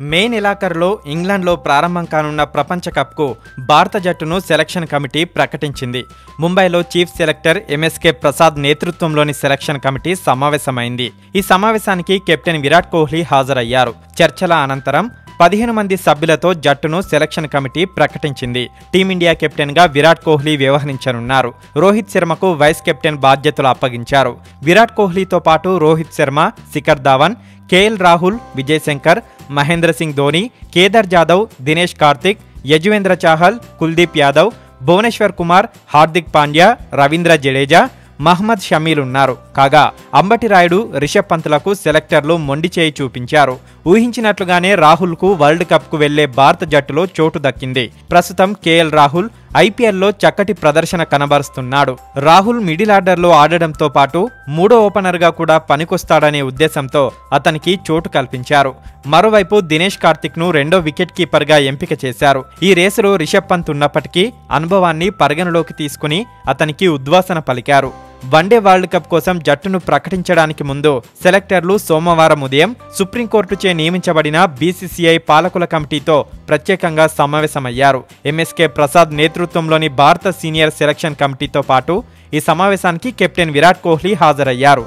మే నెలాఖరులో ఇంగ్లాండ్లో ప్రారంభం కానున్న ప్రపంచ కప్కు భారత జట్టును సెలక్షన్ కమిటీ ప్రకటించింది. ముంబైలో చీఫ్ సెలెక్టర్ ఎంఎస్కే ప్రసాద్ నేతృత్వంలోని సెలక్షన్ కమిటీ సమావేశమైంది. ఈ సమావేశానికి కెప్టెన్ విరాట్ కోహ్లీ హాజరయ్యారు. చర్చల అనంతరం పదిహేను మంది సభ్యులతో జట్టును సెలక్షన్ కమిటీ ప్రకటించింది. టీమిండియా కెప్టెన్గా విరాట్ కోహ్లీ వ్యవహరించనున్నారు. రోహిత్ శర్మకు వైస్ కెప్టెన్ బాధ్యతలు అప్పగించారు. విరాట్ కోహ్లీతో పాటు రోహిత్ శర్మ శిఖర్ ధావన్ కేఎల్ రాహుల్ విజయ్ శంకర్ మహేంద్ర సింగ్ ధోని కేదార్ జాదవ్ దినేష్ కార్తిక్ యజువేంద్ర చాహల్ కుల్దీప్ యాదవ్ భువనేశ్వర్ కుమార్ హార్దిక్ పాండ్యా రవీంద్ర జడేజా మహ్మద్ షమీల్ ఉన్నారు. కాగా అంబటి రాయుడు రిషబ్ పంత్లకు సెలెక్టర్లు మొండి చేయి చూపించారు. ఊహించినట్లుగానే రాహుల్కు వరల్డ్ కప్కు వెళ్ళే భారత జట్టులో చోటు దక్కింది. ప్రస్తుతం కేఎల్ రాహుల్ ఐపీఎల్లో చక్కటి ప్రదర్శన కనబరుస్తున్నాడు. రాహుల్ మిడిల్ ఆర్డర్లో ఆడడంతో పాటు మూడో ఓపెనర్గా కూడా పనికొస్తాడనే ఉద్దేశంతో అతనికి చోటు కల్పించారు. మరోవైపు దినేష్ కార్తిక్ను రెండో వికెట్ కీపర్గా ఎంపిక చేశారు. ఈ రేసులో రిషబ్ పంత్ ఉన్నప్పటికీ అనుభవాన్ని పరిగణలోకి తీసుకుని అతనికి ఉద్వాసన పలికారు. వన్డే వరల్డ్ కప్ కోసం జట్టును ప్రకటించడానికి ముందు సెలెక్టర్లు సోమవారం ఉదయం సుప్రీంకోర్టుచే నియమించబడిన బీసీసీఐ పాలకుల కమిటీతో ప్రత్యేకంగా సమావేశమయ్యారు. ఎంఎస్కే ప్రసాద్ నేతృత్వంలోని భారత సీనియర్ సెలక్షన్ కమిటీతో పాటు ఈ సమావేశానికి కెప్టెన్ విరాట్ కోహ్లీ హాజరయ్యారు.